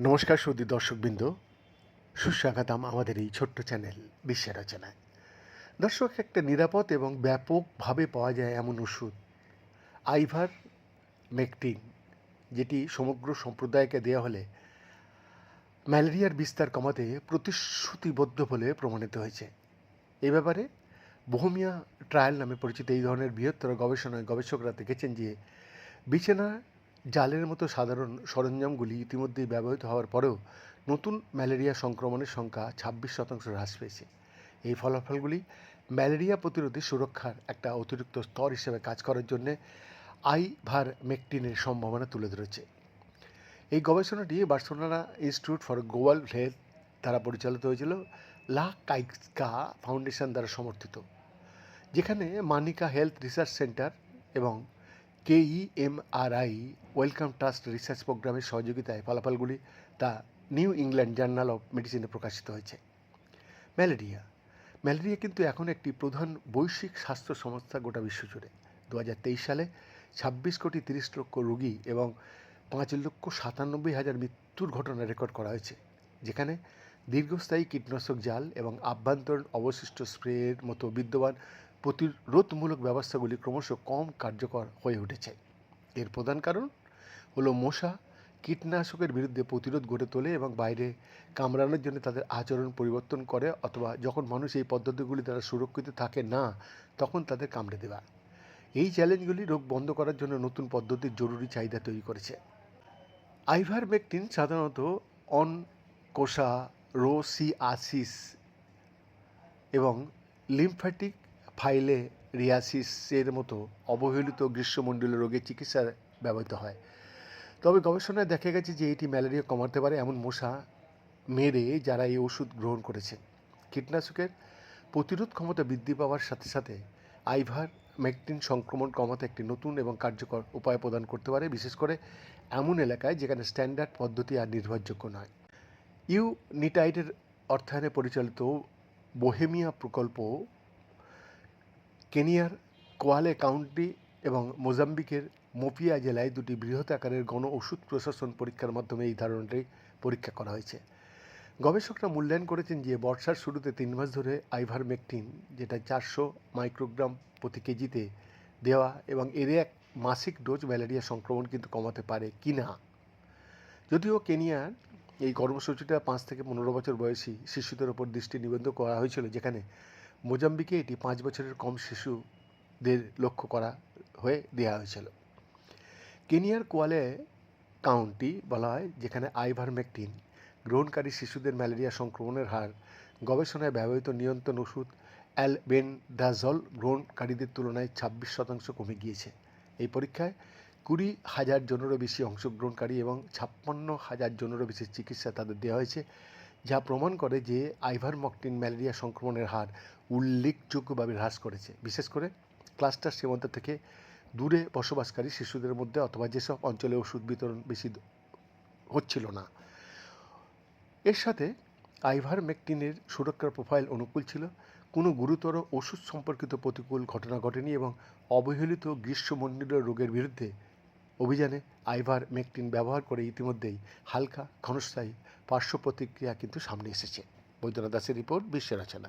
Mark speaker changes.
Speaker 1: নমস্কার সুদী দর্শকবৃন্দ। সুস্বাগতম আমাদের এই ছোট্ট চ্যানেল বিশ্বের রচনায়। দর্শক, একটা নিরাপদ এবং ব্যাপকভাবে পাওয়া যায় এমন ওষুধ, আইভার মেকটিন, যেটি সমগ্র সম্প্রদায়কে দেওয়া হলে ম্যালেরিয়ার বিস্তার কমাতে প্রতিশ্রুতিবদ্ধ বলে প্রমাণিত হয়েছে। এ ব্যাপারে বোহমিয়া ট্রায়াল নামে পরিচিত এই ধরনের বৃহত্তর গবেষণায় গবেষকরা দেখেছেন যে বিছানা জালের মতো সাধারণ সরঞ্জামগুলি ইতিমধ্যেই ব্যবহৃত হওয়ার পরেও নতুন ম্যালেরিয়া সংক্রমণের সংখ্যা ছাব্বিশ শতাংশ হ্রাস পেয়েছে। এই ফলাফলগুলি ম্যালেরিয়া প্রতিরোধী সুরক্ষার একটা অতিরিক্ত স্তর হিসেবে কাজ করার জন্যে আইভার মেকটিনের সম্ভাবনা তুলে ধরেছে। এই গবেষণাটি Barcelona Institute for Global Health দ্বারা পরিচালিত হয়েছিল, লা কাইকা ফাউন্ডেশন দ্বারা সমর্থিত, যেখানে মানিকা হেলথ রিসার্চ সেন্টার এবং কেইএমআরআই ওয়েলকাম ট্রাস্ট রিসার্চ প্রোগ্রামের সহযোগিতায় ফলাফলগুলি তা নিউ ইংল্যান্ড জার্নাল অফ মেডিসিনে প্রকাশিত হয়েছে। ম্যালেরিয়া। ম্যালেরিয়া কিন্তু এখন একটি প্রধান বৈশ্বিক স্বাস্থ্য সংস্থা গোটা বিশ্বজুড়ে দু হাজার তেইশ সালে ছাব্বিশ কোটি তিরিশ লক্ষ রোগী এবং পাঁচ লক্ষ সাতানব্বই হাজার মৃত্যুর ঘটনা রেকর্ড করা হয়েছে, যেখানে দীর্ঘস্থায়ী কীটনাশক জাল এবং আভ্যন্তরীণ অবশিষ্ট স্প্রের মতো বিদ্যমান প্রতিরোধমূলক ব্যবস্থাগুলি ক্রমশ কম কার্যকর হয়ে উঠেছে। এর প্রধান কারণ হলো মশা কীটনাশকের বিরুদ্ধে প্রতিরোধ গড়ে তোলে এবং বাইরে কামড়ানোর জন্য তাদের আচরণ পরিবর্তন করে অথবা যখন মানুষ এই পদ্ধতিগুলি দ্বারা সুরক্ষিত থাকে না, তখন তাদের কামড়ে দেওয়া। এই চ্যালেঞ্জগুলি রোগ বন্ধ করার জন্য নতুন পদ্ধতির জরুরি চাহিদা তৈরি করেছে। আইভারমেকটিন সাধারণত অন, কোষা রোসিয়াসিস এবং লিম্ফ্যাটিক ফাইলে রিয়াসিসের মতো অবহেলিত গ্রীষ্মমণ্ডলীয় রোগের চিকিৎসায় ব্যবহৃত হয়। তবে গবেষণায় দেখা গেছে যে এটি ম্যালেরিয়া কমাতে পারে এমন মশা মেরে যারা এই ওষুধ গ্রহণ করেছে কীটনাশকের প্রতিরোধ ক্ষমতা বৃদ্ধি পাওয়ার সাথে সাথে আইভার ম্যাকটিন সংক্রমণ কমাতে একটি নতুন এবং কার্যকর উপায় প্রদান করতে পারে, বিশেষ করে এমন এলাকায় যেখানে স্ট্যান্ডার্ড পদ্ধতি আর নির্ভরযোগ্য নয়। ইউনিটাইডের অর্থায়নে পরিচালিত বোহেমিয়া প্রকল্প কেনিয়ার, কোয়ালে কাউন্টি এবং মোজাম্বিকের মোপিয়া জেলায় দুটি বৃহৎ আকারের গণ ওষুধ প্রশাসন পরীক্ষার মাধ্যমে এই ধারণাটি পরীক্ষা করা হয়েছে। গবেষকরা মূল্যায়ন করেছেন যে বর্ষার শুরুতে তিন মাস ধরে আইভারমেকটিন, যেটা চারশো মাইক্রোগ্রাম প্রতি কেজিতে দেওয়া এবং এর এক মাসিক ডোজ ম্যালেরিয়া সংক্রমণ কিন্তু কমাতে পারে কি না? যদিও কেনিয়ার এই কর্মসূচিটা পাঁচ থেকে পনেরো বছর বয়সী শিশুদের ওপর দৃষ্টি নিবন্ধ করা হয়েছিল, যেখানে মোজাম্বিকে এটি পাঁচ বছরের কম শিশুদের লক্ষ্য করা হয়ে দেওয়া হয়েছিল। কেনিয়ার কোয়ালে কাউন্টি বলা হয়, যেখানে আইভারমেকটিন, গ্রহণকারী শিশুদের ম্যালেরিয়া সংক্রমণের হার, গবেষণায় ব্যবহৃত নিয়ন্ত্রণ ওষুধ অ্যালবেন্ডাজল গ্রহণকারীদের তুলনায় ছাব্বিশ শতাংশ কমে গিয়েছে। এই পরীক্ষায় কুড়ি হাজার জনেরও বেশি অংশগ্রহণকারী এবং ছাপ্পান্ন হাজার জনেরও বেশি চিকিৎসা তাদের দেওয়া হয়েছে। যা প্রমাণ করে যে আইভারমকটিন ম্যালেরিয়া সংক্রমণের হার উল্লেখযোগ্যভাবে হ্রাস করেছে। বিশেষ করে ক্লাস্টার সীমান্ত থেকে দূরে বসবাসকারী শিশুদের মধ্যে অথবা যেসব অঞ্চলে ওষুধ বিতরণ বেশি হচ্ছিল না। এর সাথে আইভার আইভারমেকটিনের সুরক্ষার প্রোফাইল অনুকূল ছিল। কোনো গুরুতর ওষুধ সম্পর্কিত প্রতিকূল ঘটনা ঘটেনি এবং অবহেলিত গ্রীষ্মমণ্ডলীয় রোগের বিরুদ্ধে অভিযানে আইভার মেকটিন ব্যবহার করে ইতিমধ্যেই হালকা ক্ষণস্থায়ী পার্শ্ব প্রতিক্রিয়া কিন্তু সামনে এসেছে। বৈদ্যনাথ দাসের রিপোর্ট বিশ্বের রচনা।